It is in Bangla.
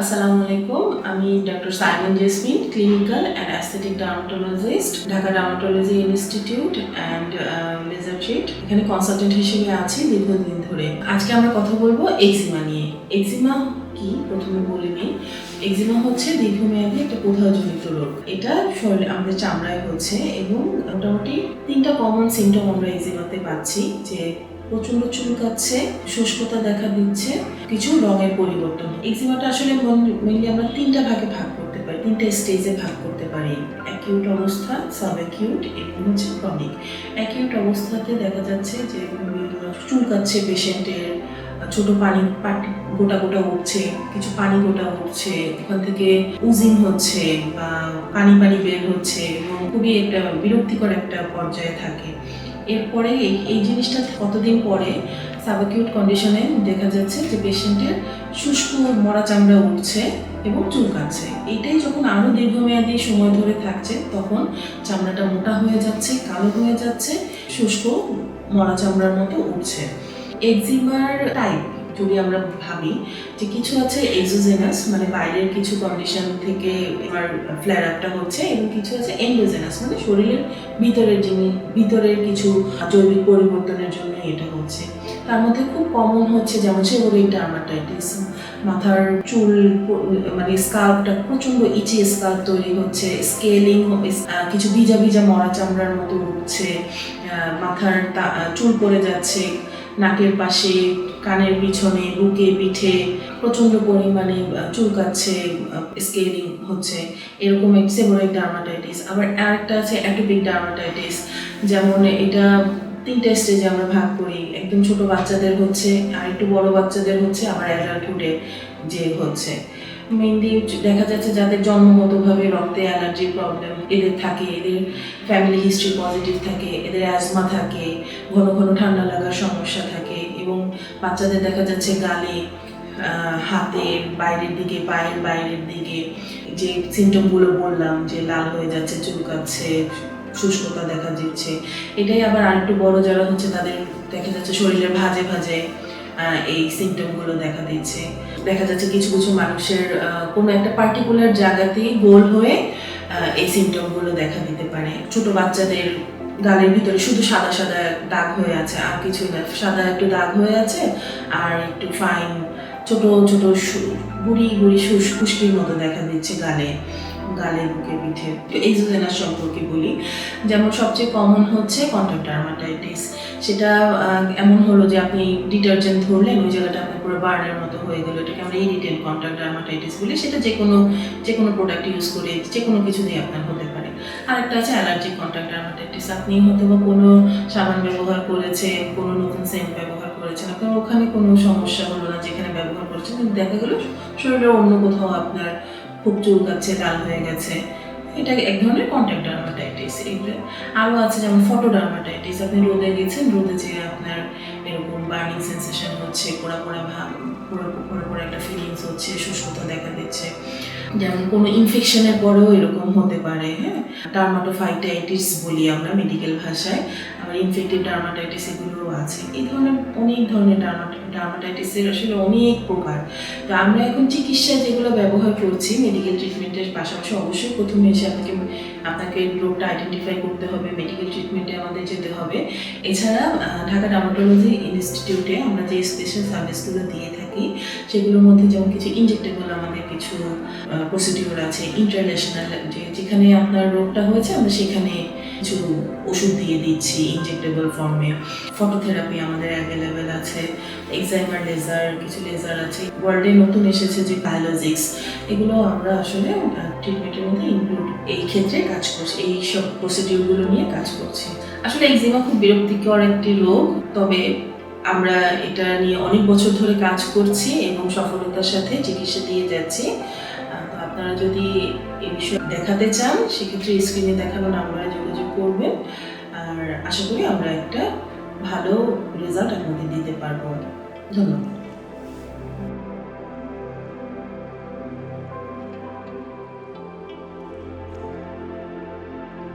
আসসালামু আলাইকুম, আমি doctor Saimon Jesmin clinical and aesthetic dermatologist Dhaka dermatology institute and laser treat এখানে কনসালটেন্ট হিসেবে আছি দীর্ঘদিন ধরে। আজকে আমরা কথা বলব এক্সিমা নিয়ে। এক্সিমা কি? প্রথমে বলে নিই। এক্সিমা হচ্ছে দীর্ঘমেয়াদী একটা প্রধানজনিত রোগ। এটা শরীরে, আমাদের চামড়ায় হচ্ছে এবং মোটামুটি তিনটা কমন সিমটম আমরা এক্সিমাতে পাচ্ছি, যে প্রচণ্ড চুলকাচ্ছে, শুষ্কতা দেখা দিচ্ছে, কিছু রঙের পরিবর্তন। এক্সিমাটা আসলে মেনলি আমরা তিনটা ভাগে ভাগ করতে পারি, তিনটা স্টেজে ভাগ করতে পারি। অ্যাকিউট অবস্থা সাব অ্যাকিউট এবং হচ্ছে ক্রনিক অ্যাকিউট অবস্থাতে দেখা যাচ্ছে যে চুলকাচ্ছে পেশেন্টের ছোট পানি, পাটি গোটা গোটা উঠছে, কিছু পানি গোটা উঠছে, ওখান থেকে উজিং হচ্ছে বা পানি পানি বের হচ্ছে, এবং খুবই একটা বিরক্তিকর একটা পর্যায়ে থাকে। এরপরে এই এই জিনিসটা কতদিন পরে সাবাকিউট কন্ডিশনে দেখা যাচ্ছে যে পেশেন্টের শুষ্ক মরা চামড়া উঠছে এবং চুলকাচ্ছে এইটাই যখন আরও দীর্ঘমেয়াদী সময় ধরে থাকছে, তখন চামড়াটা মোটা হয়ে যাচ্ছে, কালো হয়ে যাচ্ছে, শুষ্ক মরা চামড়ার মতো উঠছে। এক্সিমার টাইপ যদি আমরা ভাবি যে কিছু আছে এক্সোজেনাস মানে বাইরের কিছু কন্ডিশন থেকে এবার ফ্ল্যার আপটা হচ্ছে এবং কিছু আছে এন্ডোজেনাস মানে শরীরের ভিতরের জিনিস ভিতরের কিছু জৈবিক পরিবর্তনের জন্য এটা হচ্ছে। তার মধ্যে খুব কমন হচ্ছে যেমন সেবোরিক ডার্মাটাইটিস মাথার চুল মানে স্কাল্পটা প্রচণ্ড ইচি স্কাল্প তৈরি হচ্ছে স্কেলিং কিছু ভিজা ভিজা মরা চামড়ার মতো উঠছে মাথার চুল পড়ে যাচ্ছে নাকের পাশে, কানের পিছনে, বুকে, পিঠে প্রচণ্ড পরিমাণে চুলকাচ্ছে স্কেলিং হচ্ছে। এরকম সেবোরিক ডার্মাটাইটিস। আবার আরেকটা আছে অ্যাটোপিক ডার্মাটাইটিস। যেমন এটা তিনটা স্টেজে আমরা ভাগ করি। একদম ছোট বাচ্চাদের হচ্ছে আর একটু বড় বাচ্চাদের হচ্ছে আবার অ্যাডাল্টহুডে যে হচ্ছে। মেনলি দেখা যাচ্ছে যাদের জন্মগতভাবে রক্তে অ্যালার্জির প্রবলেম এদের থাকে, এদের ফ্যামিলি হিস্ট্রি পজিটিভ থাকে, এদের অ্যাজমা থাকে, ঘন ঘন ঠান্ডা লাগার সমস্যা থাকে এবং বাচ্চাদের দেখা যাচ্ছে গালে হাতের বাইরের দিকে, পায়ের বাইরের দিকে যে সিমটমগুলো বললাম যে লাল হয়ে যাচ্ছে, চুলকাচ্ছে শুষ্কতা দেখা দিচ্ছে। এটাই আবার আরেকটু বড় যারা হচ্ছে তাদের দেখা যাচ্ছে শরীরে ভাজে ভাজে এই সিমটমগুলো দেখা দিচ্ছে। দেখা যাচ্ছে কিছু কিছু মানুষের কোনো একটা পার্টিকুলার জায়গাতেই গোল হয়ে এই সিমটমগুলো দেখা দিতে পারে। ছোট বাচ্চাদের গালের ভিতরে শুধু সাদা সাদা দাগ হয়ে আছে, আর কিছু না। সাদা একটু দাগ হয়ে আছে, আর একটু ফাইন ছোট ছোট গুড়ি গুড়ি খুশকির মতো দেখা দিচ্ছে গালে। গালে বুকে, পিঠে। এক্সোজেনাস সম্পর্কে বলি। যেমন সবচেয়ে কমন হচ্ছে কন্ট্যাক্ট ডার্মাটাইটিস সেটা এমন হলো যে আপনি ডিটারজেন্ট ধরলেন, ওই জায়গাটা আপনার পুরো বার্নের মতো হয়ে গেলো। এটাকে আমরা ইরিটেন্ট কন্ট্যাক্ট ডার্মাটাইটিস বলি। সেটা যে কোনো যে কোনো প্রোডাক্ট ইউজ করে, যে কোনো কিছু দিয়ে আপনার হতে পারে। আরেকটা আছে অ্যালার্জিক কন্ট্যাক্ট ডার্মাটাইটিস আপনি হয়তো বা কোনো সাবান ব্যবহার করেছেন, কোনো নতুন সেন্ট ব্যবহার করেছেন। আপনার ওখানে কোনো সমস্যা হলো না, যেখানে ব্যবহার করেছেন, কিন্তু দেখা গেলো শরীরে অন্য কোথাও আপনার খুব চুলকাচ্ছে লাল হয়ে গেছে। এটা এক ধরনের কন্ট্যাক্ট ডার্মাটাইটিস এগুলো আরও আছে যেমন ফটো ডার্মাটাইটিস আপনি রোদে গেছেন, রোদে যে আপনার এরকম বার্নিং সেন্সেশন হচ্ছে, পোড়া পোড়া ভাব, পোড়া পোড়া একটা ফিলিংস হচ্ছে, শুষ্কতা দেখা দিচ্ছে। যেমন কোনো ইনফেকশনের পরেও এরকম হতে পারে হ্যাঁ? টার্মাটোফাইটাইটিস বলি আমরা মেডিকেল ভাষায়। আবার ইনফেক্টিভ টার্মাটাইটিস এগুলোও আছে। এই ধরনের অনেক ধরনের টার্মাটাইটিসের আসলে অনেক প্রকার। তো আমরা এখন চিকিৎসা যেগুলো ব্যবহার করছি মেডিকেল ট্রিটমেন্টের পাশাপাশি অবশ্যই প্রথমে এসে আপনাকে আপনাকে রোগটা আইডেন্টিফাই করতে হবে মেডিকেল ট্রিটমেন্টে আমাদের যেতে হবে। এছাড়া ঢাকা ডার্মাটোলজি ইনস্টিটিউটে আমরা যে স্পেশাল সার্ভিসগুলো দিয়ে থাকি, সেগুলোর মধ্যে যেমন কিছু ইনজেক্টেবল আমাদের কিছু প্রসিডিওর আছে ইন্টারন্যাশনাল যেখানে আপনার রোগটা হয়েছে, আমরা সেখানে কিছু ওষুধ দিয়ে দিচ্ছি ইনজেক্টেবল ফর্মে ফটোথেরাপি আমাদের অ্যাভেলেবেল আছে এক্সাইমার লেজার কিছু লেজার আছে। ওয়ার্ল্ডে নতুন এসেছে যে বায়োলজিক্স এগুলো আমরা আসলে ট্রিটমেন্টের মধ্যে ইনক্লুড এই ক্ষেত্রে কাজ করছি, এই সব প্রসিডিউরগুলো নিয়ে কাজ করছি। আসলে এক্সিমা খুব বিরক্তিকর একটি রোগ, তবে আমরা এটা নিয়ে অনেক বছর ধরে কাজ করছি এবং সফলতার সাথে চিকিৎসা দিয়ে যাচ্ছি। আপনারা যদি এই বিষয়ে দেখাতে চান, সেক্ষেত্রে স্ক্রিনে দেখানো নাম্বারে যোগাযোগ করবেন। আর আশা করি আমরা একটা ভালো রেজাল্ট আপনাদের দিতে পারব। ধন্যবাদ।